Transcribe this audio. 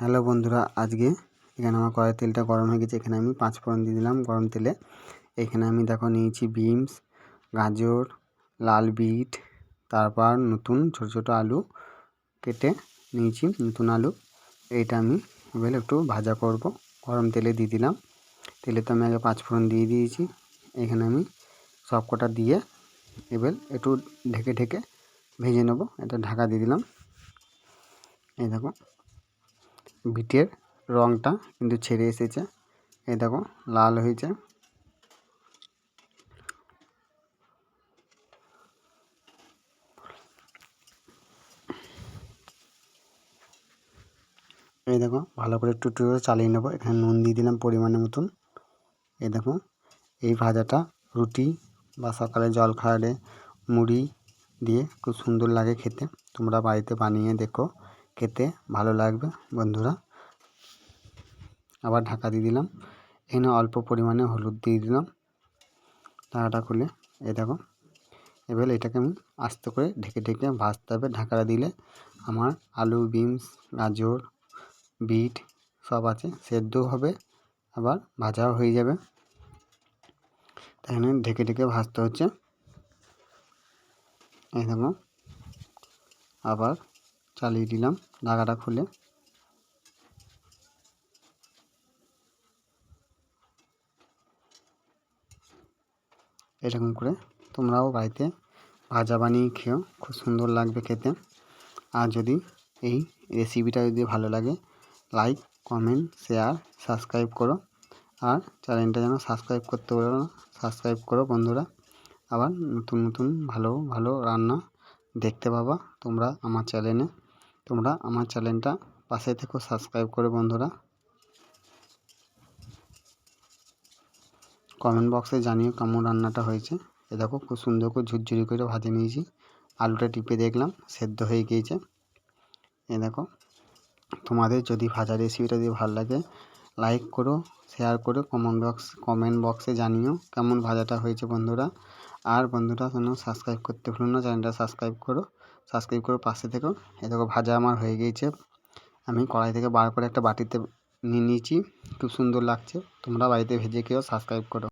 Hello বন্ধুরা, আজকে এখানে আমার কড়াই তেলটা গরম হয়ে গেছে। এখানে আমি পাঁচ ফোড়ন দিয়ে দিলাম গরম তেলে। এখানে আমি দেখো নিয়েছি বিনস, গাজর, লাল বিট, তারপর নতুন ছোট ছোট আলু কেটে নিয়েছি, নতুন আলু। এইটা আমি এবার একটু ভাজা করব। গরম তেলে দিয়ে দিলাম। তেলে তো আমি আগে পাঁচ ফোড়ন দিয়ে দিয়েছি। এখানে আমি সব কটা দিয়ে এবার একটু ঢেকে ঢেকে ভেজে নেব। এটা ঢাকা দিয়ে দিলাম। এই দেখো। বিটের রঙটা কিন্তু ছেড়ে এসেছে। এই দেখো, লাল হয়েছে। এই দেখো, ভালো করে করে চালিয়ে নেব। এখানে নুন দিয়ে দিলাম পরিমাণের মতন। এই দেখো, এই ভাজাটা রুটি বা সকালে জল খাওয়ালে মুড়ি দিয়ে খুব সুন্দর লাগে খেতে। তোমরা বাড়িতে বানিয়ে দেখো। খেতে ভালো লাগবে, বন্ধুরা। আবার ঢাকা দিয়ে দিলাম। এখানে অল্প পরিমাণে হলুদ দিয়ে দিলাম। ঢাকাটা খুলে, এই দেখো। এবার এটাকে আমি আস্তে করে ঢেকে ঢেকে ভাজতে হবে। ঢাকাটা দিলে আমার আলু, বিনস, গাজর, বিট সব আছে, সেদ্ধও হবে, আবার ভাজাও হয়ে যাবে। তাই ঢেকে ঢেকে ভাজতে হচ্ছে। এই দেখো। আবার চালিয়ে দিলাম ঢাকাটা খুলে। এরকম করে তোমরাও বাড়িতে ভাজা বানিয়ে খেও, খুব সুন্দর লাগবে খেতে। আর যদি এই রেসিপিটা যদি ভালো লাগে লাইক কমেন্ট শেয়ার সাবস্ক্রাইব করো। আর চ্যানেলটা যেন সাবস্ক্রাইব করতে পারো না সাবস্ক্রাইব করো বন্ধুরা। আবার নতুন নতুন ভালো ভালো রান্না দেখতে পাবা তোমরা আমার চ্যানেলে তোমরা আমার চ্যানেলটা পাশে থেকেও সাবস্ক্রাইব করে বন্ধুরা। কমেন্ট বক্সে জানিও কেমন রান্নাটা হয়েছে। এ দেখো খুব সুন্দর করে ঝুরঝুরি করে ভাজে নিয়েছি। আলুটা টিপে দেখলাম, সেদ্ধ হয়ে গিয়েছে। এ দেখো, তোমাদের যদি ভাজা রেসিপিটা যদি ভালো লাগে লাইক করো শেয়ার করো কমেন্ট বক্স কমেন্ট বক্সে জানিও কেমন ভাজাটা হয়েছে বন্ধুরা। আর বন্ধুরা, কেন সাবস্ক্রাইব করতে ভুলো না, চ্যানেলটা সাবস্ক্রাইব করো। সাবস্ক্রাইব করো, পাশে থেকেও এ দেখো ভাজা আমার হয়ে গিয়েছে। আমি কড়াই থেকে বার করে একটা বাটিতে নিয়ে নিয়েছি। খুব সুন্দর লাগছে। তোমরা বাড়িতে ভেজে খেয়েও সাবস্ক্রাইব করো।